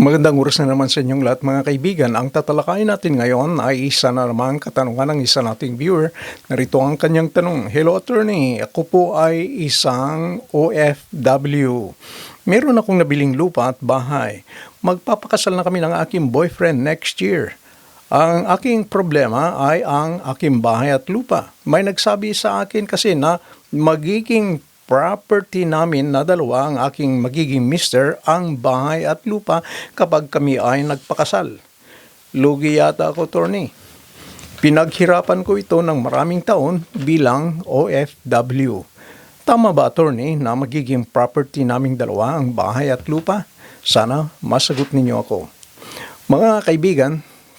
Magandang oras na naman sa inyong lahat mga kaibigan. Ang tatalakayin natin ngayon ay isa na naman katanungan ng isa nating viewer. Narito ang kanyang tanong. Hello attorney, ako po ay isang OFW. Meron akong nabiling lupa at bahay. Magpapakasal na kami ng aking boyfriend next year. Ang aking problema ay ang aking bahay at lupa. May nagsabi sa akin kasi na magiging property namin na dalawa ang aking magiging mister ang bahay at lupa kapag kami ay nagpakasal. Lugi yata ako, Tony. Pinaghirapan ko ito ng maraming taon bilang OFW. Tama ba, attorney, na magiging property naming dalawa ang bahay at lupa? Sana masagot ninyo ako. Mga kaibigan,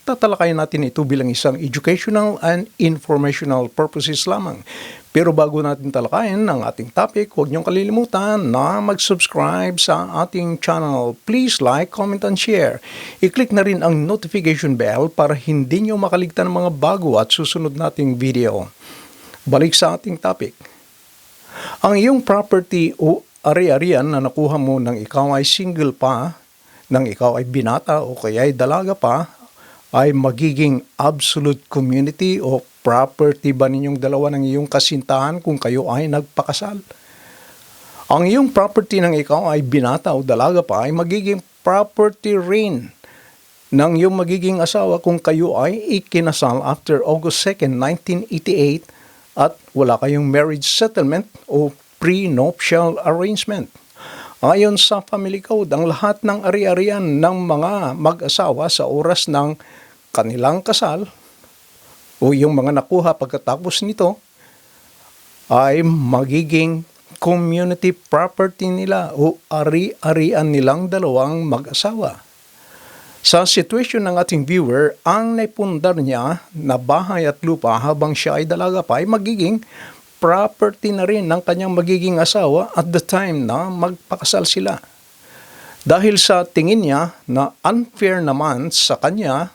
tatalakayin natin ito bilang isang educational and informational purposes lamang. Pero bago natin talakayin ang ating topic, huwag niyong kalilimutan na mag-subscribe sa ating channel. Please like, comment, and share. I-click na rin ang notification bell para hindi niyo makaligtan ng mga bago at susunod nating video. Balik sa ating topic. Ang iyong property o ari-arian na nakuha mo nang ikaw ay single pa, nang ikaw ay binata o kaya ay dalaga pa, ay magiging absolute community o property ba ninyong dalawa ng iyong kasintahan kung kayo ay nagpakasal? Ang iyong property ng ikaw ay binata o dalaga pa ay magiging property rin ng iyong magiging asawa kung kayo ay ikinasal after August 2nd, 1988 at wala kayong marriage settlement o prenuptial arrangement. Ayon sa family code, ang lahat ng ari-arian ng mga mag-asawa sa oras ng kanilang kasal o yung mga nakuha pagkatapos nito ay magiging community property nila o ari-arian nilang dalawang mag-asawa. Sa sitwasyon ng ating viewer, ang naipundar niya na bahay at lupa habang siya ay dalaga pa ay magiging property na rin ng kanyang magiging asawa at the time na magpakasal sila. Dahil sa tingin niya na unfair naman sa kanya,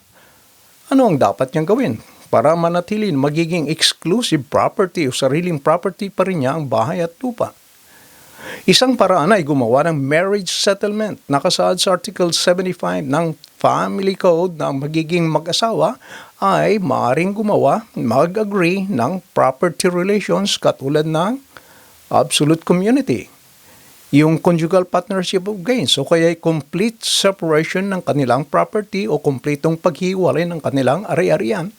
ano ang dapat niyang gawin? Para manatili na magiging exclusive property o sariling property pa rin niya ang bahay at lupa. Isang paraan ay gumawa ng marriage settlement nakasaad sa Article 75 ng Family Code na magiging mag-asawa ay maaaring gumawa, mag-agree ng property relations katulad ng absolute community, yung conjugal partnership of gains o kaya complete separation ng kanilang property o kumpletong paghiwalay ng kanilang ari-arian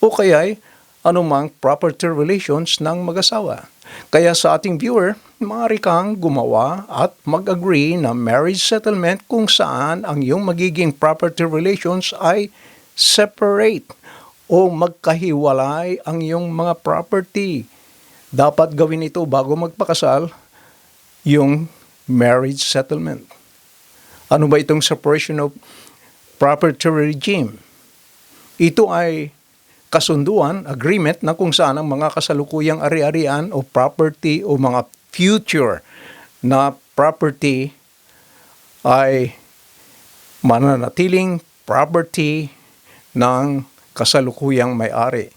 o kaya anumang property relations ng mag-asawa. Kaya sa ating viewer, maaari kang gumawa at mag-agree na marriage settlement kung saan ang iyong magiging property relations ay separate o magkahiwalay ang iyong mga property. Dapat gawin ito bago magpakasal yung marriage settlement. Ano ba itong separation of property regime? Ito ay kasunduan, agreement na kung saan ang mga kasalukuyang ari-arian o property o mga future na property ay mananatiling property ng kasalukuyang may-ari.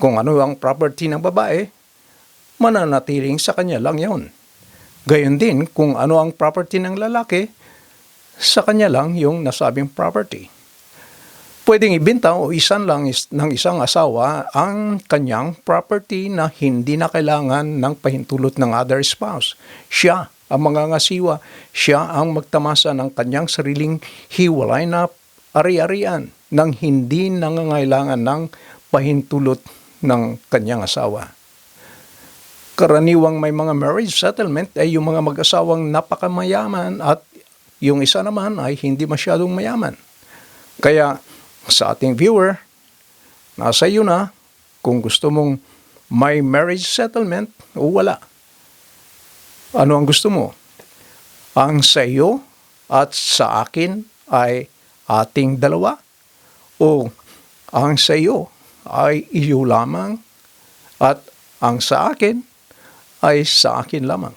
Kung ano ang property ng babae, mananatiling sa kanya lang yon. Gayon din kung ano ang property ng lalaki, sa kanya lang yung nasabing property. Pwedeng ibenta o isan lang is, ng isang asawa ang kanyang property na hindi na kailangan ng pahintulot ng other spouse. Siya ang mangangasiwa, siya ang magtamasa ng kanyang sariling hiwalay na ari-arian nang hindi nangangailangan ng pahintulot ng kanyang asawa. Karaniwang may mga marriage settlement ay yung mga mag-asawang napakamayaman at yung isa naman ay hindi masyadong mayaman. Kaya sa ating viewer, nasa iyo na kung gusto mong may marriage settlement o wala. Ano ang gusto mo? Ang sa iyo at sa akin ay ating dalawa? O ang sa iyo ay iyo lamang at ang sa akin ay sa akin lamang?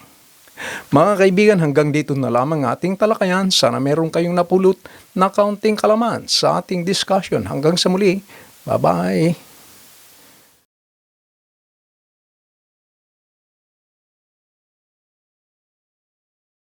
Mga kaibigan, hanggang dito na lamang ating talakayan. Sana meron kayong napulot na kaunting kalaman sa ating discussion. Hanggang sa muli, bye-bye!